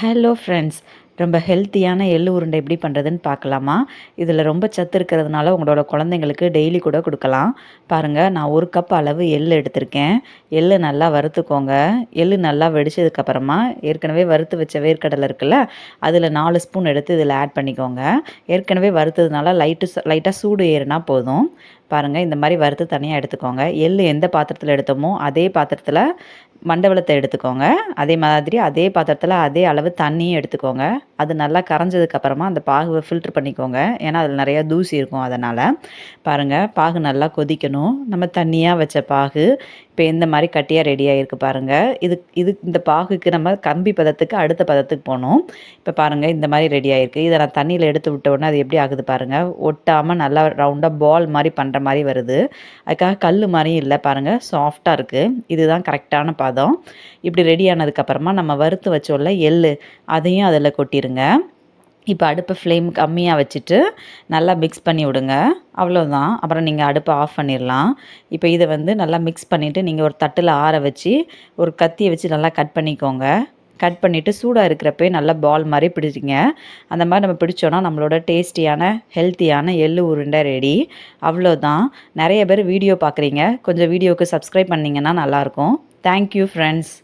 Hello friends ரொம்ப ஹெல்த்தியான எள்ளு உருண்டை எப்படி பண்ணுறதுன்னு பார்க்கலாமா? இதில் ரொம்ப சத்து இருக்கிறதுனால உங்களோட குழந்தைங்களுக்கு டெய்லி கூட கொடுக்கலாம். பாருங்கள் நான் ஒரு கப் அளவு எள் எடுத்திருக்கேன். எள்ளு நல்லா வறுத்துக்கோங்க. எள்ளு நல்லா வெடிச்சதுக்கப்புறமா ஏற்கனவே வறுத்து வச்ச வேர்க்கடலை இருக்குல்ல அதில் நாலு ஸ்பூன் எடுத்து இதில் ஆட் பண்ணிக்கோங்க. ஏற்கனவே வறுத்ததுனால லைட்டு லைட்டாக சூடு ஏறுனா போதும். பாருங்கள் இந்த மாதிரி வறுத்து தனியாக எடுத்துக்கோங்க. எள் எந்த பாத்திரத்தில் எடுத்தோமோ அதே பாத்திரத்தில் மண்டவளத்தை எடுத்துக்கோங்க. அதே மாதிரி அதே பாத்திரத்தில் அதே அளவு தண்ணியும் எடுத்துக்கோங்க. அது நல்லா கரைஞ்சதுக்கப்புறமா அந்த பாகுவை ஃபில்ட்ரு பண்ணிக்கோங்க. ஏன்னா அதில் நிறையா தூசி இருக்கும் அதனால். பாருங்கள் பாகு நல்லா கொதிக்கணும். நம்ம தண்ணியாக வச்ச பாகு இப்போ இந்த மாதிரி கட்டியாக ரெடி ஆகிருக்கு பாருங்கள் இது இது இந்த பாகுக்கு நம்ம கம்பி பதத்துக்கு அடுத்த பதத்துக்கு போகணும். இப்போ பாருங்கள் இந்த மாதிரி ரெடியாகிருக்கு இதை நான் தண்ணியில் எடுத்து விட்ட உடனே அது எப்படி ஆகுது பாருங்கள் ஒட்டாமல் நல்லா ரவுண்டாக பால் மாதிரி பண்ணுற மாதிரி வருது. அதுக்காக கல் மாதிரியும் இல்லை பாருங்கள் சாஃப்டாக இருக்குது இதுதான் கரெக்டான பதம். இப்படி ரெடி ஆனதுக்கப்புறமா நம்ம வறுத்து வச்சோல்ல எள் அதையும் அதில் கொட்டிடுங்க இப்போ அடுப்பு ஃப்ளேம் கம்மியாக வச்சுட்டு நல்லா மிக்ஸ் பண்ணி விடுங்க. அவ்வளோதான் அப்புறம் நீங்கள் அடுப்பை ஆஃப் பண்ணிடலாம் இப்போ இதை வந்து நல்லா மிக்ஸ் பண்ணிவிட்டு நீங்கள் ஒரு தட்டில் ஆற வச்சு ஒரு கத்தியை வச்சு நல்லா கட் பண்ணிக்கோங்க. கட் பண்ணிவிட்டு சூடாக இருக்கிறப்பே நல்லா பால் மாதிரி பிடிச்சிங்க. அந்த மாதிரி நம்ம பிடிச்சோன்னா நம்மளோட டேஸ்டியான ஹெல்த்தியான எள்ளு உருண்டை ரெடி அவ்வளோதான் நிறைய பேர் வீடியோ பார்க்குறீங்க கொஞ்சம் வீடியோவுக்கு சப்ஸ்கிரைப் பண்ணிங்கன்னா நல்லாயிருக்கும் தேங்க்யூ ஃப்ரெண்ட்ஸ்